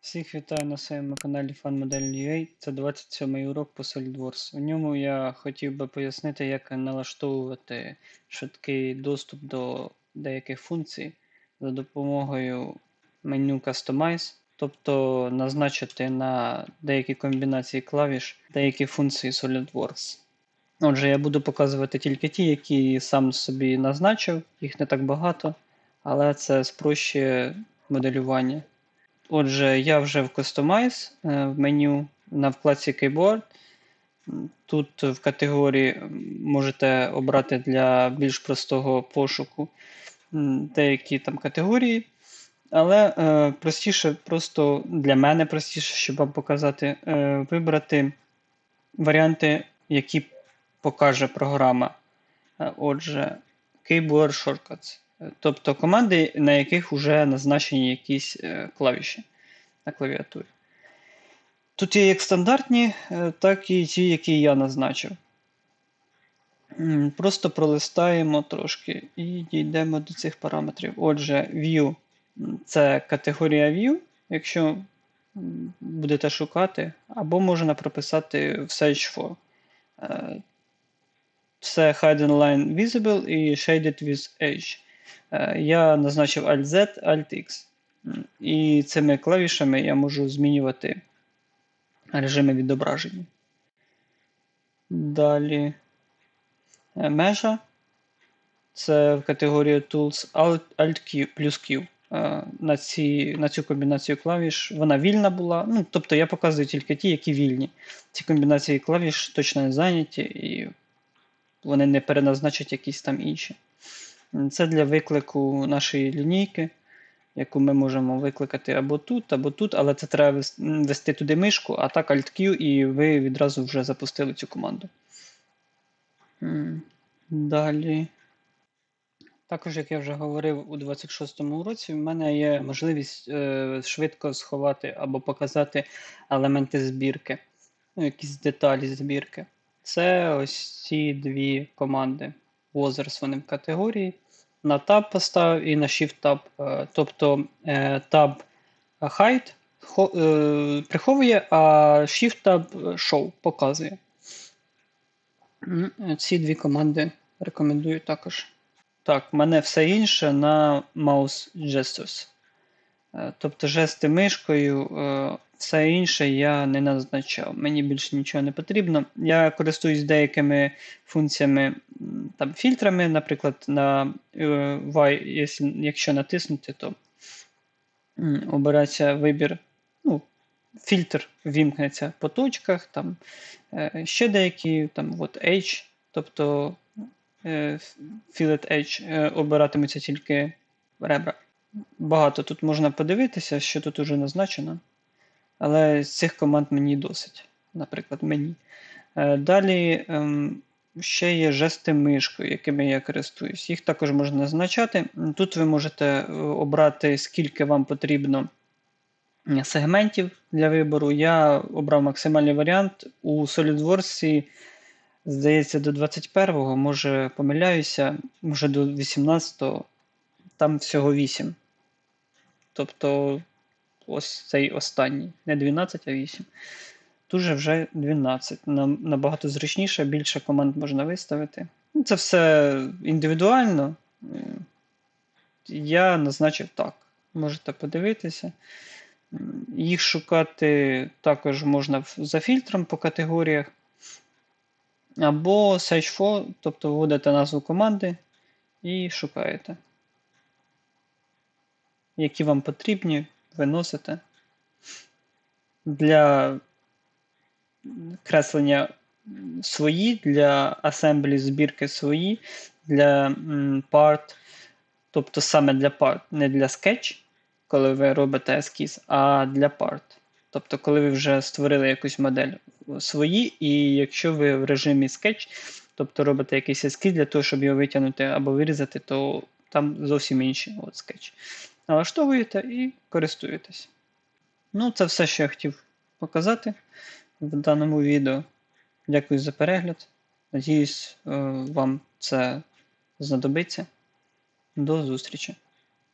Всіх вітаю на своєму каналі FunModel.ua. Це 27-й урок по SolidWorks. У ньому я хотів би пояснити, як налаштовувати швидкий доступ до деяких функцій за допомогою меню Customize, тобто назначити на деякі комбінації клавіш деякі функції SolidWorks. Отже, я буду показувати тільки ті, які сам собі назначив, їх не так багато, але це спрощує моделювання. Отже, я вже в Customize е, в меню на вкладці Keyboard. Тут в категорії можете обрати для більш простого пошуку деякі там категорії. Але е, простіше, просто для мене простіше, щоб вам показати, е, вибрати варіанти, які покаже програма. Е, Отже, Keyboard Shortcuts. Тобто команди, на яких вже назначені якісь е, клавіші на клавіатурі. Тут є як стандартні, е, так і ті, які я назначив. Просто пролистаємо трошки і дійдемо до цих параметрів. Отже, View це категорія View, якщо будете шукати, або можна прописати в Search for. Е, Це Hidden Line Visible і Shaded with Edge. Е, Я назначив Alt-Z, Alt-X. І цими клавішами я можу змінювати режими відображення. Далі е, межа. Це в категорії Tools Alt, Alt Q плюс Q. Е, На, ці, на цю комбінацію клавіш вона вільна була. Ну, тобто я показую тільки ті, які вільні. Ці комбінації клавіш точно не зайняті, і вони не переназначать якісь там інші. Це для виклику нашої лінійки, яку ми можемо викликати або тут, або тут, але це треба вес- ввести туди мишку, а так Alt-Q, і ви відразу вже запустили цю команду. Далі. Також, як я вже говорив у 26-му уроці, в мене є можливість е, швидко сховати або показати елементи збірки, ну, якісь деталі збірки. Це ось ці дві команди. Others вони в категорії. На Tab поставив і на Shift Tab. Е, Тобто е, Tab Hide е, приховує, а Shift Tab Show показує. Ці дві команди рекомендую також. Так, в мене все інше на Mouse Gestures. Тобто жести мишкою, все інше я не назначав. Мені більше нічого не потрібно. Я користуюсь деякими функціями, там, фільтрами, наприклад, на е, Y, якщо- якщо натиснути, то обирається вибір. Ну, фільтр вімкнеться по точках, там е, ще деякі, там от H, тобто е, Fillet Edge е, обиратимуться тільки ребра. Багато тут можна подивитися, що тут уже назначено. Але цих команд мені досить. Наприклад, мені. Е, Далі ем, ще є жести мишкою, якими я користуюсь. Їх також можна назначати. Тут ви можете е, обрати, скільки вам потрібно сегментів для вибору. Я обрав максимальний варіант. У SolidWorks, здається, до 21-го, може помиляюся, може до 18-го, там всього 8. Тобто ось цей останній. Не 12, а 8. Тут вже 12. Нам набагато зручніше, більше команд можна виставити. Ну, Це все індивідуально. Я назначив так. Можете подивитися. Їх шукати також можна за фільтром по категоріях. Або Search for, тобто вводите назву команди і шукаєте. Які вам потрібні, виносите. Для креслення свої, для асемблі збірки свої, для part, тобто саме для part, не для sketch, коли ви робите ескіз, а для part. Тобто, коли ви вже створили якусь модель свої, і якщо ви в режимі sketch, тобто робите якийсь ескіз для того, щоб його витягнути або вирізати, то там зовсім інший от скетч. Налаштовуєте і користуєтесь. Ну, це все, що я хотів показати в даному відео. Дякую за перегляд. Надіюсь, е, вам це знадобиться. До зустрічі!